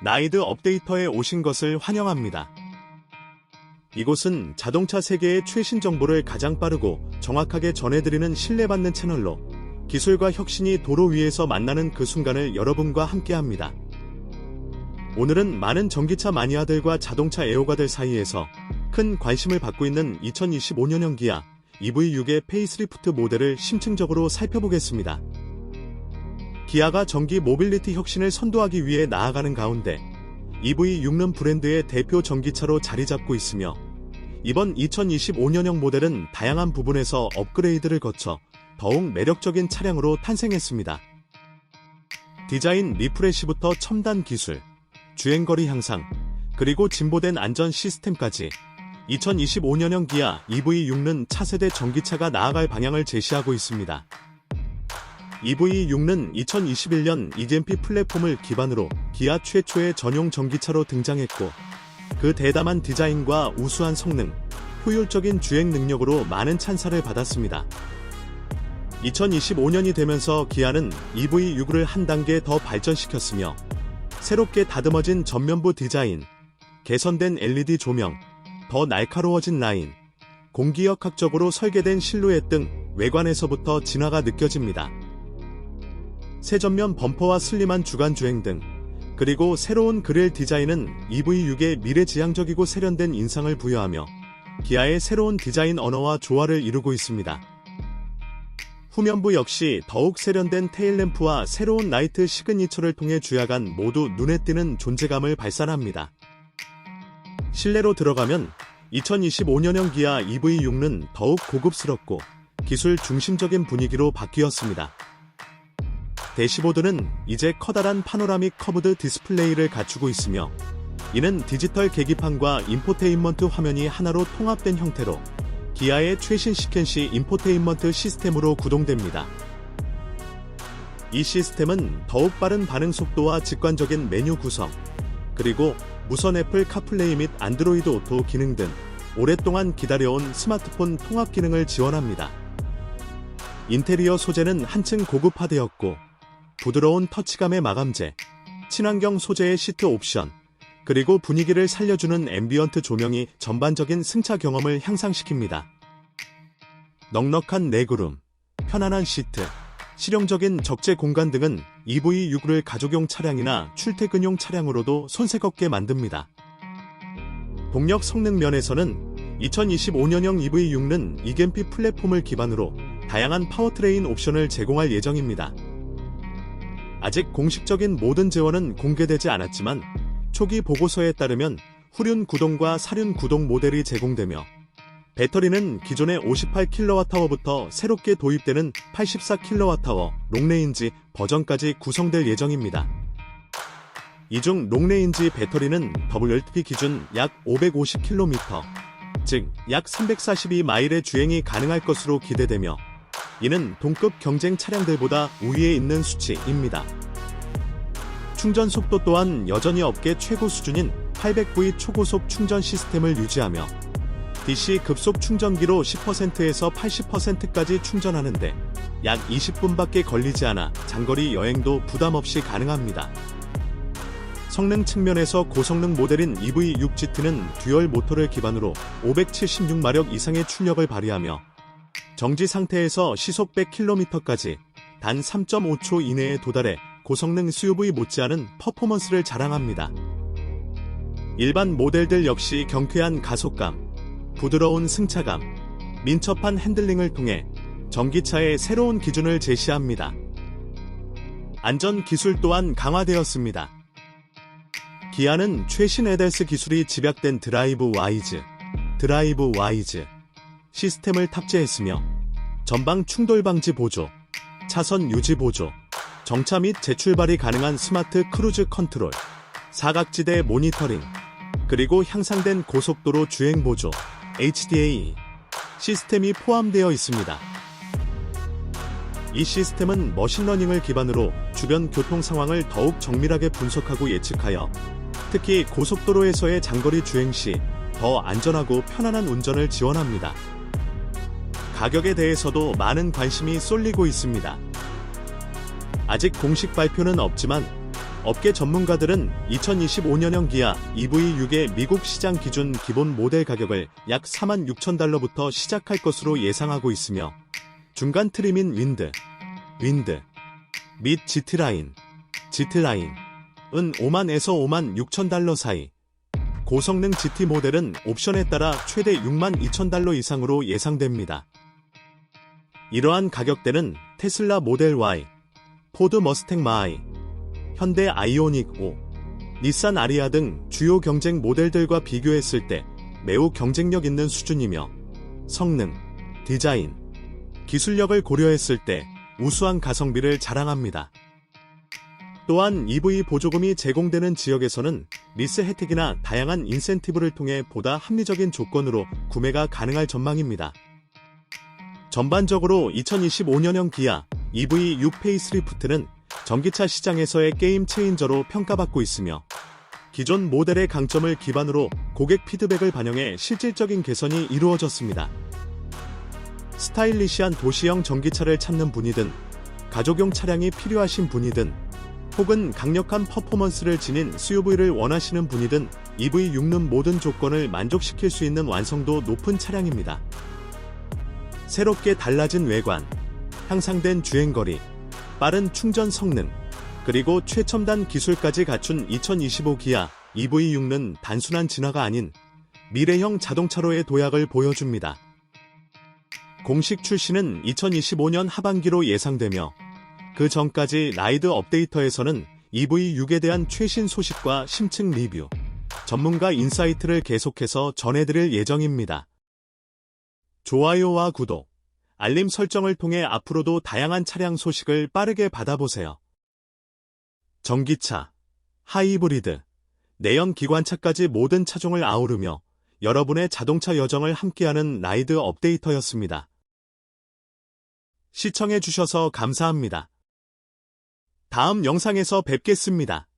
나이드 업데이터에 오신 것을 환영합니다. 이곳은 자동차 세계의 최신 정보를 가장 빠르고 정확하게 전해드리는 신뢰받는 채널로 기술과 혁신이 도로 위에서 만나는 그 순간을 여러분과 함께합니다. 오늘은 많은 전기차 마니아들과 자동차 애호가들 사이에서 큰 관심을 받고 있는 2025년형 기아 EV6의 페이스리프트 모델을 심층적으로 살펴보겠습니다. 기아가 전기 모빌리티 혁신을 선도하기 위해 나아가는 가운데 EV6는 브랜드의 대표 전기차로 자리 잡고 있으며 이번 2025년형 모델은 다양한 부분에서 업그레이드를 거쳐 더욱 매력적인 차량으로 탄생했습니다. 디자인 리프레시부터 첨단 기술, 주행거리 향상, 그리고 진보된 안전 시스템까지 2025년형 기아 EV6는 차세대 전기차가 나아갈 방향을 제시하고 있습니다. EV6는 2021년 EGMP 플랫폼을 기반으로 기아 최초의 전용 전기차로 등장했고 그 대담한 디자인과 우수한 성능, 효율적인 주행 능력으로 많은 찬사를 받았습니다. 2025년이 되면서 기아는 EV6을 한 단계 더 발전시켰으며 새롭게 다듬어진 전면부 디자인, 개선된 LED 조명, 더 날카로워진 라인, 공기역학적으로 설계된 실루엣 등 외관에서부터 진화가 느껴집니다. 새 전면 범퍼와 슬림한 주간 주행 등 그리고 새로운 그릴 디자인은 EV6의 미래지향적이고 세련된 인상을 부여하며 기아의 새로운 디자인 언어와 조화를 이루고 있습니다. 후면부 역시 더욱 세련된 테일램프와 새로운 라이트 시그니처를 통해 주야간 모두 눈에 띄는 존재감을 발산합니다. 실내로 들어가면 2025년형 기아 EV6는 더욱 고급스럽고 기술 중심적인 분위기로 바뀌었습니다. 대시보드는 이제 커다란 파노라믹 커브드 디스플레이를 갖추고 있으며 이는 디지털 계기판과 인포테인먼트 화면이 하나로 통합된 형태로 기아의 최신 시켄시 인포테인먼트 시스템으로 구동됩니다. 이 시스템은 더욱 빠른 반응 속도와 직관적인 메뉴 구성, 그리고 무선 애플 카플레이 및 안드로이드 오토 기능 등 오랫동안 기다려온 스마트폰 통합 기능을 지원합니다. 인테리어 소재는 한층 고급화되었고 부드러운 터치감의 마감재, 친환경 소재의 시트 옵션, 그리고 분위기를 살려주는 앰비언트 조명이 전반적인 승차 경험을 향상시킵니다. 넉넉한 레그룸, 편안한 시트, 실용적인 적재 공간 등은 EV6를 가족용 차량이나 출퇴근용 차량으로도 손색없게 만듭니다. 동력 성능 면에서는 2025년형 EV6는 이겐피 플랫폼을 기반으로 다양한 파워트레인 옵션을 제공할 예정입니다. 아직 공식적인 모든 재원은 공개되지 않았지만 초기 보고서에 따르면 후륜 구동과 사륜 구동 모델이 제공되며 배터리는 기존의 58kWh부터 새롭게 도입되는 84kWh 롱레인지 버전까지 구성될 예정입니다. 이 중 롱레인지 배터리는 WLTP 기준 약 550km, 즉 약 342마일의 주행이 가능할 것으로 기대되며 이는 동급 경쟁 차량들보다 우위에 있는 수치입니다. 충전 속도 또한 여전히 업계 최고 수준인 800V 초고속 충전 시스템을 유지하며 DC 급속 충전기로 10%에서 80%까지 충전하는데 약 20분밖에 걸리지 않아 장거리 여행도 부담 없이 가능합니다. 성능 측면에서 고성능 모델인 EV6GT는 듀얼 모터를 기반으로 576마력 이상의 출력을 발휘하며 정지 상태에서 시속 100km까지 단 3.5초 이내에 도달해 고성능 SUV 못지않은 퍼포먼스를 자랑합니다. 일반 모델들 역시 경쾌한 가속감, 부드러운 승차감, 민첩한 핸들링을 통해 전기차의 새로운 기준을 제시합니다. 안전 기술 또한 강화되었습니다. 기아는 최신 에델스 기술이 집약된 드라이브 와이즈, 드라이브 와이즈 시스템을 탑재했으며 전방 충돌 방지 보조, 차선 유지 보조, 정차 및 재출발이 가능한 스마트 크루즈 컨트롤, 사각지대 모니터링, 그리고 향상된 고속도로 주행 보조, HDA 시스템이 포함되어 있습니다. 이 시스템은 머신러닝을 기반으로 주변 교통 상황을 더욱 정밀하게 분석하고 예측하여 특히 고속도로에서의 장거리 주행 시 더 안전하고 편안한 운전을 지원합니다. 가격에 대해서도 많은 관심이 쏠리고 있습니다. 아직 공식 발표는 없지만 업계 전문가들은 2025년형 기아 EV6의 미국 시장 기준 기본 모델 가격을 약 4만 6천 달러부터 시작할 것으로 예상하고 있으며 중간 트림인 윈드, 윈드, 및 GT라인, GT라인은 5만에서 5만 6천 달러 사이, 고성능 GT 모델은 옵션에 따라 최대 6만 2천 달러 이상으로 예상됩니다. 이러한 가격대는 테슬라 모델 Y, 포드 머스탱 마이, 현대 아이오닉 5, 닛산 아리아 등 주요 경쟁 모델들과 비교했을 때 매우 경쟁력 있는 수준이며 성능, 디자인, 기술력을 고려했을 때 우수한 가성비를 자랑합니다. 또한 EV 보조금이 제공되는 지역에서는 리스 혜택이나 다양한 인센티브를 통해 보다 합리적인 조건으로 구매가 가능할 전망입니다. 전반적으로 2025년형 기아 EV6 페이스리프트는 전기차 시장에서의 게임 체인저로 평가받고 있으며 기존 모델의 강점을 기반으로 고객 피드백을 반영해 실질적인 개선이 이루어졌습니다. 스타일리시한 도시형 전기차를 찾는 분이든 가족용 차량이 필요하신 분이든 혹은 강력한 퍼포먼스를 지닌 SUV를 원하시는 분이든 EV6는 모든 조건을 만족시킬 수 있는 완성도 높은 차량입니다. 새롭게 달라진 외관, 향상된 주행거리, 빠른 충전 성능, 그리고 최첨단 기술까지 갖춘 2025 기아 EV6는 단순한 진화가 아닌 미래형 자동차로의 도약을 보여줍니다. 공식 출시는 2025년 하반기로 예상되며 그 전까지 라이드 업데이터에서는 EV6에 대한 최신 소식과 심층 리뷰, 전문가 인사이트를 계속해서 전해드릴 예정입니다. 좋아요와 구독, 알림 설정을 통해 앞으로도 다양한 차량 소식을 빠르게 받아보세요. 전기차, 하이브리드, 내연 기관차까지 모든 차종을 아우르며 여러분의 자동차 여정을 함께하는 라이드 업데이터였습니다. 시청해주셔서 감사합니다. 다음 영상에서 뵙겠습니다.